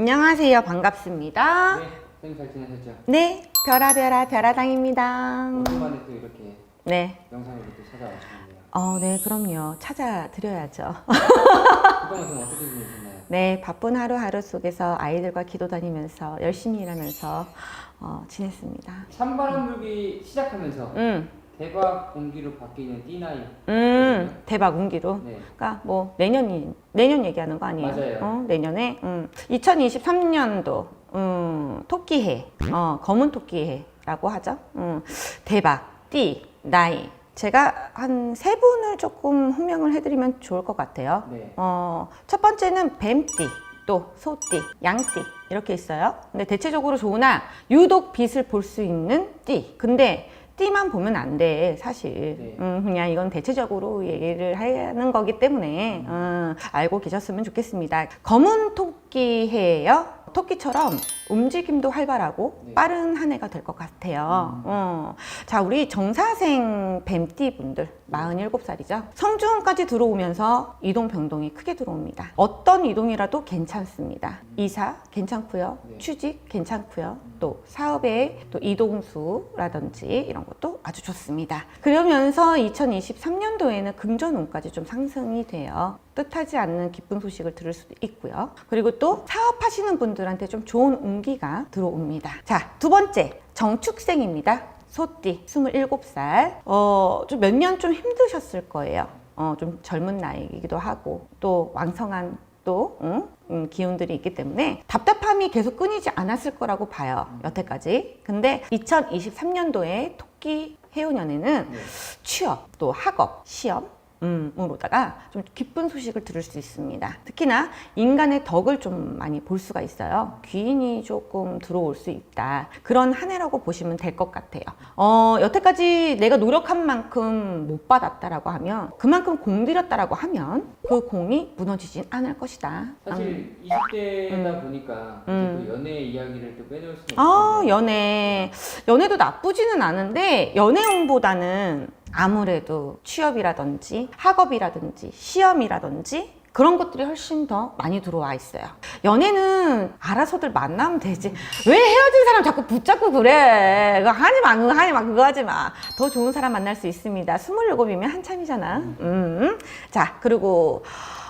안녕하세요. 반갑습니다. 네, 선생님 잘 지내셨죠? 네, 별아별아 별아당입니다. 오랜만에 또 이렇게 네. 영상을 이렇게 찾아왔습니다. 어, 네, 그럼요. 찾아드려야죠. 그동안 좀 어떻게 지내셨나요? 네, 바쁜 하루하루 속에서 아이들과 기도 다니면서 열심히 일하면서 어, 지냈습니다. 찬바람 불기 시작하면서 음, 대박 공기로 바뀌는 띠나이. 음, 대박 운기로. 네. 그러니까 뭐 내년이 내년 얘기하는 거 아니에요? 맞아요. 어, 내년에 음, 2023년도 음, 토끼해, 어, 검은 토끼해라고 하죠. 음, 대박, 띠, 나이. 제가 한 세 분을 조금 호명을 해드리면 좋을 것 같아요. 네. 어, 첫 번째는 뱀띠, 또 소띠, 양띠 이렇게 있어요. 근데 대체적으로 좋으나 유독 빛을 볼 수 있는 띠. 근데 띠만 보면 안 돼, 사실. 네. 음, 그냥 이건 대체적으로 얘기를 하는 거기 때문에 음, 알고 계셨으면 좋겠습니다. 검은 토끼해예요. 토끼처럼 움직임도 활발하고 네. 빠른 한 해가 될 것 같아요. 어. 자, 우리 정사생 뱀띠 분들 47살이죠. 성중까지 들어오면서 이동 변동이 크게 들어옵니다. 어떤 이동이라도 괜찮습니다. 이사 괜찮고요. 네. 취직 괜찮고요. 또 사업의 또 이동수라든지 이런 것도 아주 좋습니다. 그러면서 2023년도에는 금전운까지 좀 상승이 돼요. 뜻하지 않는 기쁜 소식을 들을 수도 있고요. 그리고 또 사업하시는 분들한테 좀 좋은 운기가 들어옵니다. 자, 두 번째 정축생입니다. 소띠 27살. 어, 좀 몇 년 좀 힘드셨을 거예요. 어, 좀 젊은 나이이기도 하고 또 왕성한 또 응? 음, 기운들이 있기 때문에 답답함이 계속 끊이지 않았을 거라고 봐요. 여태까지. 근데 2023년도에 토끼 해운년에는 네. 취업, 또 학업, 시험, 음, 으로다가 좀 기쁜 소식을 들을 수 있습니다. 특히나 인간의 덕을 좀 많이 볼 수가 있어요. 귀인이 조금 들어올 수 있다. 그런 한 해라고 보시면 될 것 같아요. 어, 여태까지 내가 노력한 만큼 못 받았다라고 하면 그만큼 공들였다라고 하면 그 공이 무너지진 않을 것이다. 사실 20대다 보니까 이제 음. 또 연애 이야기를 또 빼놓을 수는 아, 없는데 연애. 연애도 나쁘지는 않은데, 연애운보다는 아무래도 취업이라든지 학업이라든지 시험이라든지 그런 것들이 훨씬 더 많이 들어와 있어요. 연애는 알아서들 만나면 되지. 왜 헤어진 사람 자꾸 붙잡고 그래? 그거 하지 마, 그거 하지 마, 그거 하지 마. 더 좋은 사람 만날 수 있습니다. 27이면 한참이잖아. 음. 자, 그리고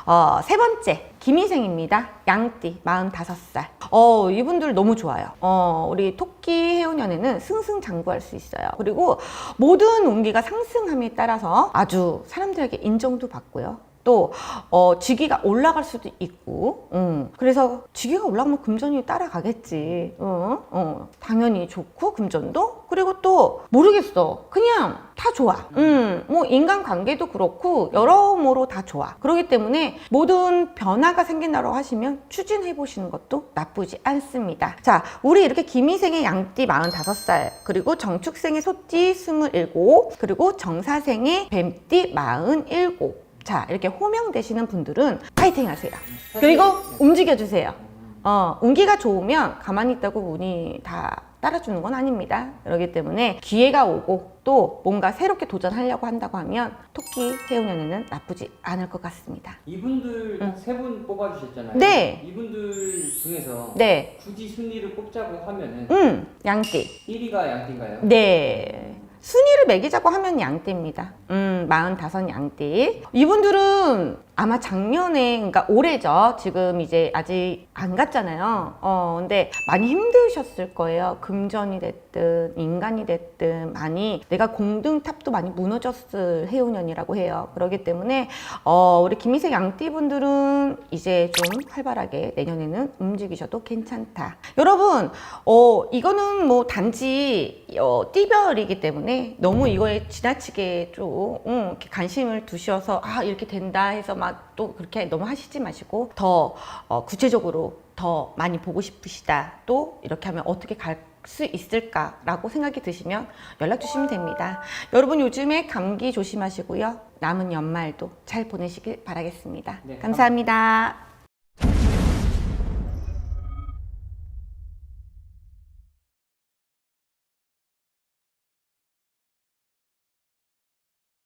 어, 세 번째, 김희생입니다. 양띠, 45살. 어, 이분들 너무 좋아요. 어, 우리 토끼 해운년에는 승승장구할 수 있어요. 그리고 모든 운기가 상승함에 따라서 아주 사람들에게 인정도 받고요. 또 어, 직위가 올라갈 수도 있고, 음, 그래서 직위가 올라가면 금전이 따라가겠지. 어, 어, 당연히 좋고 금전도 그리고 또 모르겠어. 그냥 다 좋아. 음, 뭐 인간 관계도 그렇고 여러모로 다 좋아. 그렇기 때문에 모든 변화가 생긴다고 하시면 추진해 보시는 것도 나쁘지 않습니다. 자, 우리 이렇게 김희생의 양띠 45살, 그리고 정축생의 소띠 27, 그리고 정사생의 뱀띠 47. 자, 이렇게 호명되시는 분들은 파이팅 하세요. 그리고 네. 움직여 주세요. 음, 어, 운기가 좋으면 가만히 있다고 운이 다 따라주는 건 아닙니다. 그렇기 때문에 기회가 오고 또 뭔가 새롭게 도전하려고 한다고 하면 토끼 해운년에는 나쁘지 않을 것 같습니다. 이분들 음. 세분 뽑아주셨잖아요. 네. 이분들 중에서 네. 굳이 순위를 뽑자고 하면은 음, 양띠. 1위가 양띠인가요? 네. 순위를 매기자고 하면 양띠입니다. 음, 45 양띠. 이분들은 아마 작년에, 그러니까 올해죠. 지금 이제 아직 안 갔잖아요. 어, 근데 많이 힘드셨을 거예요. 금전이 됐든, 인간이 됐든, 많이, 내가 공등탑도 많이 무너졌을 해운년이라고 해요. 그렇기 때문에, 어, 우리 김희색 양띠 분들은 이제 좀 활발하게 내년에는 움직이셔도 괜찮다. 여러분, 어, 이거는 뭐 단지, 어, 띠별이기 때문에 너무 이거에 지나치게 좀, 음, 관심을 두셔서, 아, 이렇게 된다 해서 막또 그렇게 너무 하시지 마시고, 더, 어, 구체적으로 더 많이 보고 싶으시다. 또 이렇게 하면 어떻게 갈 수 있을까라고 생각이 드시면 연락 주시면 됩니다. 여러분 요즘에 감기 조심하시고요. 남은 연말도 잘 보내시길 바라겠습니다. 네, 감사합니다.